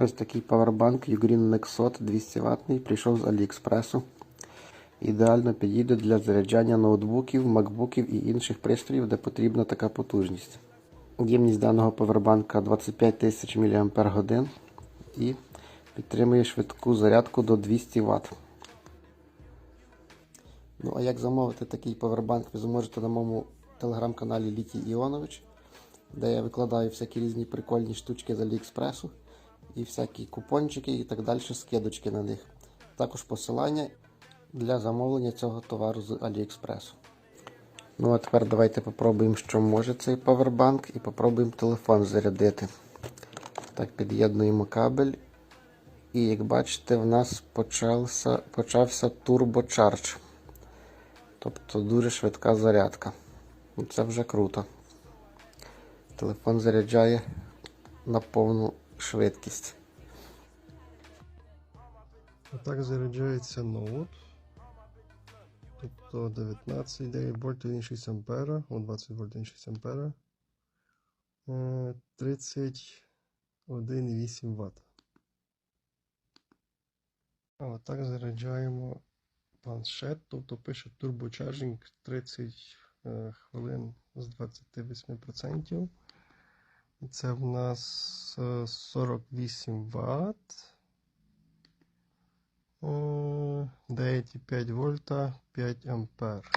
Ось такий павербанк Ugreen Nexot 200 ватний прийшов з Аліекспресу. Ідеально підійде для заряджання ноутбуків, макбуків і інших пристроїв, де потрібна така потужність. Ємність даного павербанка 25 тисяч мАч і підтримує швидку зарядку до 200 Вт. Ну а як замовити такий павербанк, ви зможете на моєму телеграм-каналі Літій Іонович, де я викладаю всякі різні прикольні штучки з Аліекспресу і всякі купончики і так далі, скидочки на них. Також посилання для замовлення цього товару з Аліекспресу. Ну а тепер давайте попробуємо, що може цей павербанк, і попробуємо телефон зарядити. Так, під'єднуємо кабель. І як бачите, в нас почався, почався турбочардж. Тобто дуже швидка зарядка. Ну, Це вже круто. Телефон заряджає на повну швидкість. Отак заряджається ноут. Тобто 19,9 вольт 1,6 ампера, о 20 вольт 1,6 ампера. Е, 31,8 Вт. А отак заряджаємо планшет, тобто пише турбочаржинг 30 е, хвилин з 28%. І це в нас е, 48 Вт. 9,5 вольта 5 ампер.